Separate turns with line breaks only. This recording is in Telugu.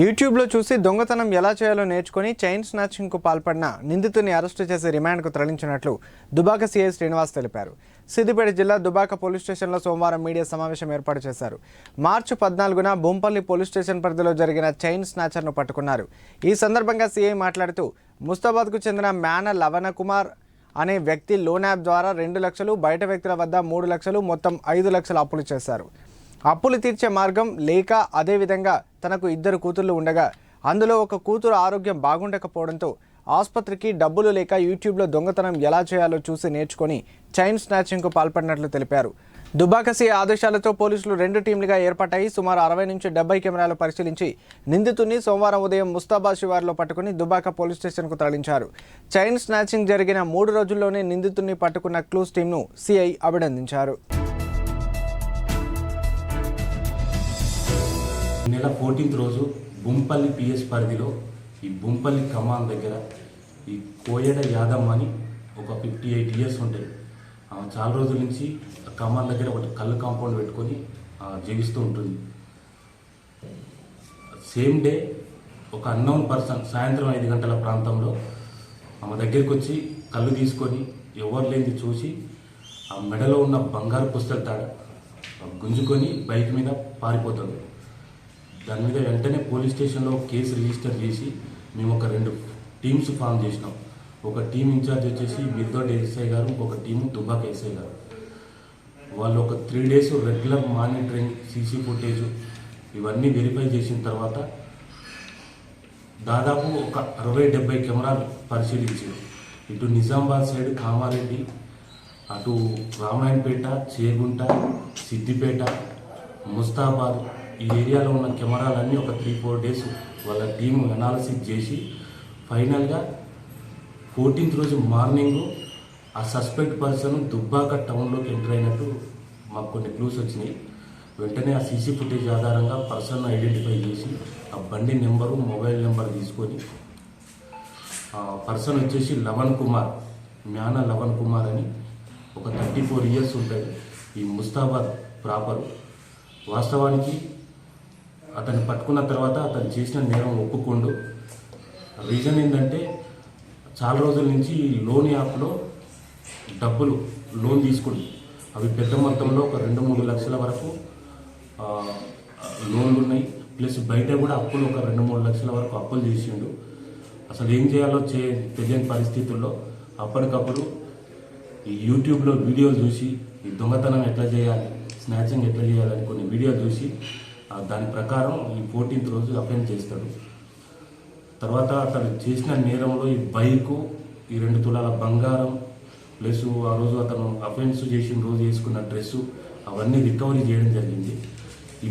యూట్యూబ్లో చూసి దొంగతనం ఎలా చేయాలో నేర్చుకుని చైన్ స్నాచింగ్కు పాల్పడిన నిందితుని అరెస్టు చేసి రిమాండ్కు తరలించినట్లు దుబాక సీఐ శ్రీనివాస్ తెలిపారు. సిద్దిపేట జిల్లా దుబాక పోలీస్ స్టేషన్లో సోమవారం మీడియా సమావేశం ఏర్పాటు చేశారు. మార్చి పద్నాలుగున బొంపల్లి పోలీస్ స్టేషన్ పరిధిలో జరిగిన చైన్ స్నాచర్ను పట్టుకున్నారు. ఈ సందర్భంగా సీఐ మాట్లాడుతూ ముస్తాబాద్కు చెందిన మేన లవణ కుమార్ అనే వ్యక్తి లోన్ యాప్ ద్వారా రెండు లక్షలు బయట వ్యక్తుల వద్ద మూడు లక్షలు మొత్తం ఐదు లక్షలు అప్పులు చేశారు. అప్పులు తీర్చే మార్గం లేక అదేవిధంగా తనకు ఇద్దరు కూతుర్లు ఉండగా అందులో ఒక కూతురు ఆరోగ్యం బాగుండకపోవడంతో ఆసుపత్రికి డబ్బులు లేక యూట్యూబ్లో దొంగతనం ఎలా చేయాలో చూసి నేర్చుకొని చైన్ స్నాచింగ్కు పాల్పడినట్లు తెలిపారు. దుబాకసి ఆదేశాలతో పోలీసులు రెండు టీంలుగా ఏర్పాటై సుమారు అరవై నుంచి డెబ్బై కెమెరాలు పరిశీలించి నిందితుడిని సోమవారం ఉదయం ముస్తాబాద్ శివారులో పట్టుకుని దుబాక పోలీస్ స్టేషన్కు తరలించారు. చైన్ స్నాచింగ్ జరిగిన మూడు రోజుల్లోనే నిందితుడిని పట్టుకున్న క్లూస్ టీంను సిఐ అభినందించారు.
నెల ఫోర్టీన్త్ రోజు బుంపల్లి పిఎస్ పరిధిలో ఈ బుంపల్లి కమాన్ దగ్గర ఈ కోయడ యాదమ్మ అని ఒక ఫిఫ్టీ ఎయిట్ ఇయర్స్ ఉంటుంది ఆమె చాలా రోజుల నుంచి కమాన్ దగ్గర ఒకటి కళ్ళు కాంపౌండ్ పెట్టుకొని జీవిస్తూ ఉంటుంది. సేమ్ డే ఒక అన్నోన్ పర్సన్ సాయంత్రం ఐదు గంటల ప్రాంతంలో ఆమె దగ్గరికి వచ్చి కళ్ళు తీసుకొని ఎవరు లేనిది చూసి ఆ మెడలో ఉన్న బంగారు పుస్తక తాడ గుంజుకొని బైక్ మీద పారిపోతుంది. దాని మీద వెంటనే పోలీస్ స్టేషన్లో కేసు రిజిస్టర్ చేసి మేము ఒక రెండు టీమ్స్ ఫామ్ చేసినాం. ఒక టీం ఇన్ఛార్జ్ వచ్చేసి మిర్దోడ్ ఎస్ఐ గారు ఇంకొక టీము దుబాక్ ఎస్ఐ గారు. వాళ్ళు ఒక three days regular monitoring CC footage ఇవన్నీ వెరిఫై చేసిన తర్వాత దాదాపు ఒక అరవై డెబ్బై కెమెరాలు పరిశీలించారు. ఇటు నిజామాబాద్ సైడ్ కామారెడ్డి అటు రామాయణపేట చేగుంట సిద్దిపేట ముస్తాబాద్ ఈ ఏరియాలో ఉన్న కెమెరాలన్నీ ఒక త్రీ ఫోర్ డేస్ వాళ్ళ టీం అనాలసిస్ చేసి ఫైనల్గా ఫోర్టీన్త్ రోజు మార్నింగ్ ఆ సస్పెక్ట్ పర్సన్ దుబ్బాక టౌన్లోకి ఎంటర్ అయినట్టు మాకు కొన్ని క్లూస్ వచ్చినాయి. వెంటనే ఆ సీసీ ఫుటేజ్ ఆధారంగా పర్సన్ ఐడెంటిఫై చేసి ఆ బండి నెంబరు మొబైల్ నెంబర్ తీసుకొని పర్సన్ వచ్చేసి లవణ్ కుమార్ మ్యాన లవణ్ కుమార్ అని ఒక థర్టీ ఫోర్ ఇయర్స్ ఉంటుంది. ఈ ముస్తాబాద్ ప్రాపర్. వాస్తవానికి అతన్ని పట్టుకున్న తర్వాత అతను చేసిన నేరం ఒప్పుకోండు. రీజన్ ఏంటంటే చాలా రోజుల నుంచి ఈ లోన్ యాప్లో డబ్బులు లోన్ తీసుకుని అవి పెద్ద మొత్తంలో ఒక రెండు మూడు లక్షల వరకు లోన్లు ఉన్నాయి. ప్లస్ బయట కూడా అప్పులు ఒక రెండు మూడు లక్షల వరకు అప్పులు చేసిండు. అసలు ఏం చేయాలో చే తెలియని పరిస్థితుల్లో అప్పటికప్పుడు ఈ యూట్యూబ్లో వీడియోలు చూసి ఈ దొంగతనం ఎట్లా చేయాలి స్నాచింగ్ ఎట్లా చేయాలని కొన్ని వీడియోలు చూసి దాని ప్రకారం ఈ ఫోర్టీన్త్ రోజు అఫెండ్ చేస్తాడు. తర్వాత అతను చేసిన నేరంలో ఈ బైకు ఈ రెండు తులాల బంగారం ప్లస్ ఆ రోజు అతను అఫెన్స్ చేసిన రోజు వేసుకున్న డ్రెస్సు అవన్నీ రికవరీ చేయడం జరిగింది.